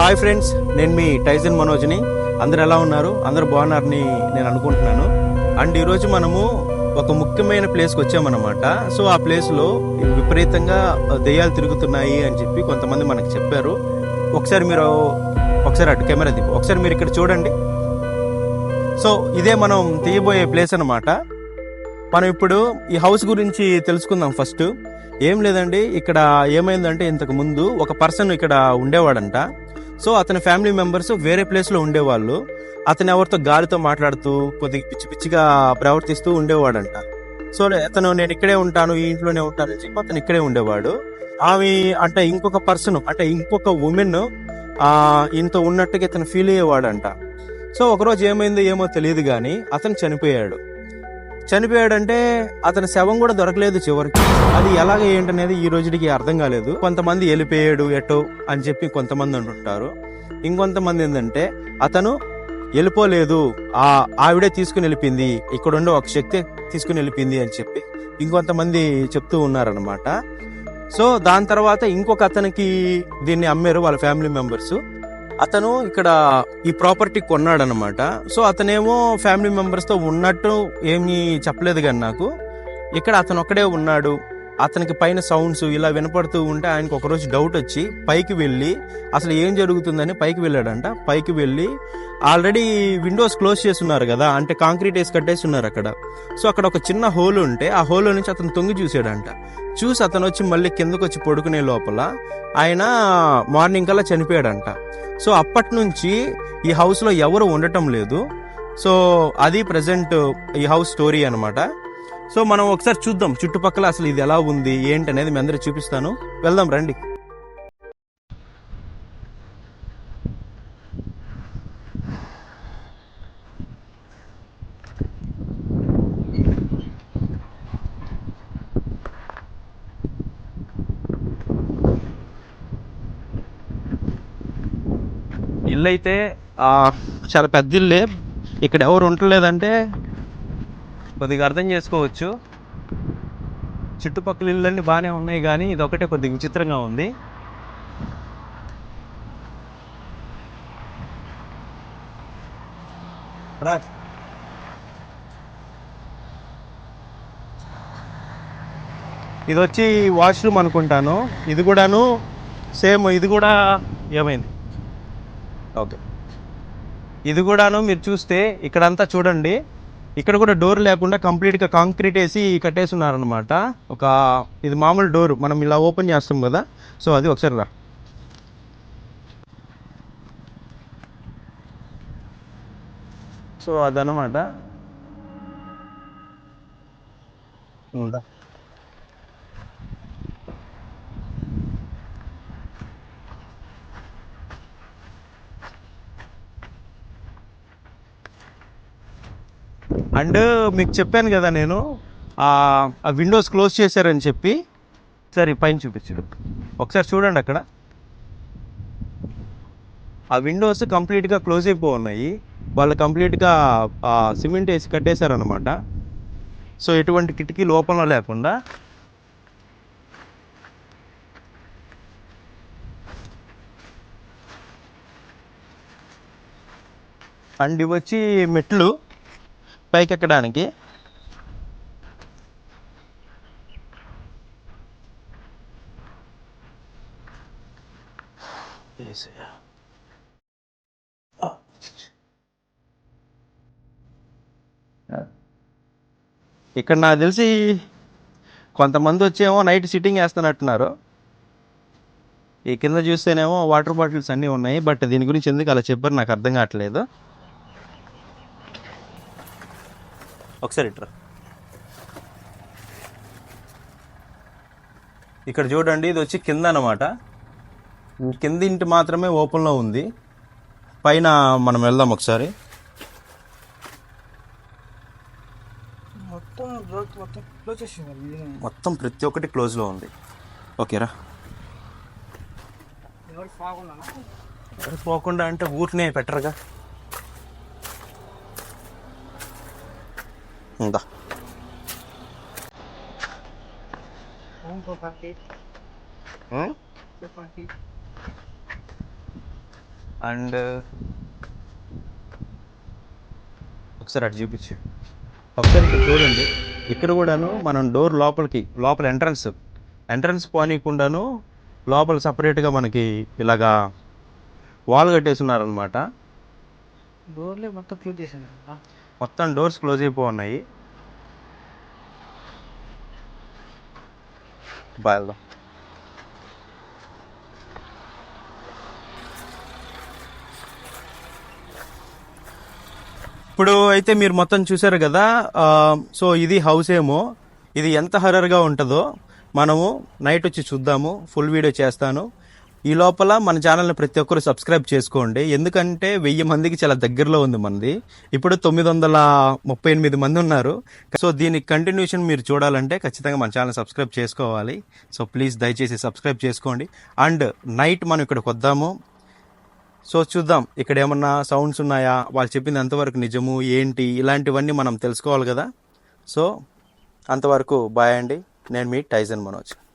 Hi friends నేను మీ టైజన్ మనోజ్ని. అందరు ఎలా ఉన్నారు? అందరు బాగున్నారని నేను అనుకుంటున్నాను. అండ్ ఈరోజు మనము ఒక ముఖ్యమైన ప్లేస్కి వచ్చామన్నమాట. సో ఆ ప్లేస్లో విపరీతంగా దెయ్యాలు తిరుగుతున్నాయి అని చెప్పి కొంతమంది మనకు చెప్పారు. ఒకసారి మీరు ఒకసారి అటు కెమెరా దిప్పు ఒకసారి మీరు ఇక్కడ చూడండి. సో ఇదే మనం తీయబోయే ప్లేస్ అనమాట మనం ఇప్పుడు ఈ హౌస్ గురించి తెలుసుకుందాం ఫస్ట్. ఏం లేదండి ఇక్కడ ఏమైందంటే ఇంతకు ముందు ఒక పర్సన్ ఇక్కడ ఉండేవాడంట. సో అతని ఫ్యామిలీ మెంబర్స్ వేరే ప్లేస్లో ఉండేవాళ్ళు. అతను ఎవరితో గాలితో మాట్లాడుతూ కొద్దిగా పిచ్చి పిచ్చిగా ప్రవర్తిస్తూ ఉండేవాడంట. సో అతను నేను ఇక్కడే ఉంటాను ఈ ఇంట్లోనే ఉంటాను అని చెప్పి అతను ఇక్కడే ఉండేవాడు. ఆమె అంటే ఇంకొక పర్సన్ అంటే ఇంకొక ఉమెన్ ఆ ఇంత ఉన్నట్టుగా ఇతను ఫీల్ అయ్యేవాడంట. సో ఒకరోజు ఏమైందో ఏమో తెలియదు కానీ అతను చనిపోయాడు. చనిపోయాడంటే అతని శవం కూడా దొరకలేదు చివరికి. అది ఎలాగ ఏంటనేది ఈ రోజుకి అర్థం కాలేదు. కొంతమంది వెళ్ళిపోయాడు ఎటో అని చెప్పి కొంతమంది అంటుంటారు. ఇంకొంతమంది ఏంటంటే అతను వెళ్ళిపోలేదు. ఆ ఆవిడే తీసుకుని వెళ్ళిపోయింది. ఇక్కడుండే ఒక శక్తి తీసుకుని వెళ్ళిపోయింది అని చెప్పి ఇంకొంతమంది చెప్తూ ఉన్నారనమాట సో దాని తర్వాత ఇంకొక అతనికి దీన్ని అమ్మారు వాళ్ళ ఫ్యామిలీ మెంబర్స్. అతను ఇక్కడ ఈ ప్రాపర్టీ కొన్నాడు అనమాట సో అతనేమో ఫ్యామిలీ మెంబర్స్తో ఉన్నట్టు ఏమీ చెప్పలేదు కానీ నాకు. ఇక్కడ అతను ఒక్కడే ఉన్నాడు. అతనికి పైన సౌండ్స్ ఇలా వినపడుతూ ఉంటే ఆయనకు ఒకరోజు డౌట్ వచ్చి పైకి వెళ్ళి అసలు ఏం జరుగుతుందని పైకి వెళ్ళాడంట. పైకి వెళ్ళి ఆల్రెడీ విండోస్ క్లోజ్ చేసి ఉన్నారు కదా అంటే కాంక్రీట్ వేసి కట్టేసి ఉన్నారు అక్కడ. సో అక్కడ ఒక చిన్న హోల్ ఉంటే ఆ హోల్ నుంచి అతను తొంగి చూసాడంట చూసి అతను వచ్చి మళ్ళీ కిందకు వచ్చి పడుకునే లోపల ఆయన మార్నింగ్ కల్లా చనిపోయాడంట. సో అప్పటి నుంచి ఈ హౌస్లో ఎవరు ఉండటం లేదు. సో అది ప్రజెంట్ ఈ హౌస్ స్టోరీ అనమాట సో మనం ఒకసారి చూద్దాం చుట్టుపక్కల అసలు ఇది ఎలా ఉంది ఏంటి అనేది మీ అందరికి చూపిస్తాను. వెళ్దాం రండి. ఇల్లు అయితే ఆ, చాలా పెద్ద ఇల్లే. ఇక్కడ ఎవరు ఉండలేదంటే కొద్దిగా అర్థం చేసుకోవచ్చు. చుట్టుపక్కల ఇళ్ళన్నీ బాగానే ఉన్నాయి కానీ ఇది ఒకటే కొద్దిగా విచిత్రంగా ఉంది. ఇది వచ్చి వాష్రూమ్ అనుకుంటాను. ఇది కూడాను సేమ్ ఇది కూడా ఏమైంది? ఓకే. ఇది కూడాను మీరు చూస్తే ఇక్కడంతా చూడండి. ఇక్కడ కూడా డోర్ లేకుండా కంప్లీట్గా కాంక్రీట్ వేసి కట్టేస్తున్నారనమాట ఒక ఇది మామూలు డోర్ మనం ఇలా ఓపెన్ చేస్తాం కదా. సో అది ఒకసారి రా. సో అదనమాట అండ్ మీకు చెప్పాను కదా నేను ఆ విండోస్ క్లోజ్ చేశారని చెప్పి. సరే పైన చూపించాడు ఒకసారి చూడండి అక్కడ. ఆ విండోస్ కంప్లీట్గా క్లోజ్ అయిపో ఉన్నాయి వాళ్ళు కంప్లీట్గా సిమెంట్ వేసి కట్టేశారనమాట సో ఎటువంటి కిటికీ లోపల లేకుండా. అండ్ ఇవి వచ్చి మెట్లు. పైకి ఎక్కడానికి ఇక్కడ నాకు తెలిసి కొంతమంది వచ్చేమో నైట్ సిట్టింగ్ వేస్తున్నట్టున్నారు. ఈ కింద చూస్తేనేమో వాటర్ బాటిల్స్ అన్నీ ఉన్నాయి బట్ దీని గురించి ఎందుకు అలా చెప్పారు నాకు అర్థం కావట్లేదు. ఒకసారి ఇట్రా. ఇక్కడ చూడండి ఇది వచ్చి కింద అనమాట కింద ఇంటి మాత్రమే ఓపెన్లో ఉంది. పైన మనం వెళ్దాం ఒకసారి. మొత్తం ప్రతి ఒక్కటి క్లోజ్లో ఉంది. ఓకేరా పోకుండా అంటే ఊరినే పెట్టరుగా. పార్టీ అండ్ ఒకసారి అటు చూపించు. ఒకసారి ఇక్కడ చూడండి. ఇక్కడ కూడాను మనం డోర్ లోపలికి లోపల ఎంట్రన్స్ ఎంట్రన్స్ పోనీయకుండాను లోపల సపరేట్గా మనకి ఇలాగా వాల్ కట్టేస్తున్నారనమాట డోర్లే మొత్తం క్లోజ్ చేసాను మొత్తం డోర్స్ క్లోజ్ అయిపో ఉన్నాయి బాగా ఇప్పుడు అయితే మీరు మొత్తం చూసారు కదా సో ఇది హౌస్ ఏమో. ఇది ఎంత హర్రర్గా ఉంటుందో మనము నైట్ వచ్చి చూద్దాము ఫుల్ వీడియో చేస్తాను. ఈ లోపల మన ఛానల్ని ప్రతి ఒక్కరు సబ్స్క్రైబ్ చేసుకోండి. ఎందుకంటే వెయ్యి మందికి చాలా దగ్గరలో ఉంది మనది ఇప్పుడు తొమ్మిది వందల ముప్పై ఎనిమిది మంది ఉన్నారు. సో దీనికి కంటిన్యూషన్ మీరు చూడాలంటే ఖచ్చితంగా మన ఛానల్ సబ్స్క్రైబ్ చేసుకోవాలి. సో ప్లీజ్ దయచేసి సబ్స్క్రైబ్ చేసుకోండి. అండ్ నైట్ మనం ఇక్కడికి వద్దాము. సో చూద్దాం ఇక్కడ ఏమన్నా సౌండ్స్ ఉన్నాయా? వాళ్ళు చెప్పింది ఎంతవరకు నిజము ఏంటి? ఇలాంటివన్నీ మనం తెలుసుకోవాలి కదా. సో అంతవరకు బాయ్ అండి. నేను మీ టైజన్ మనోజ్.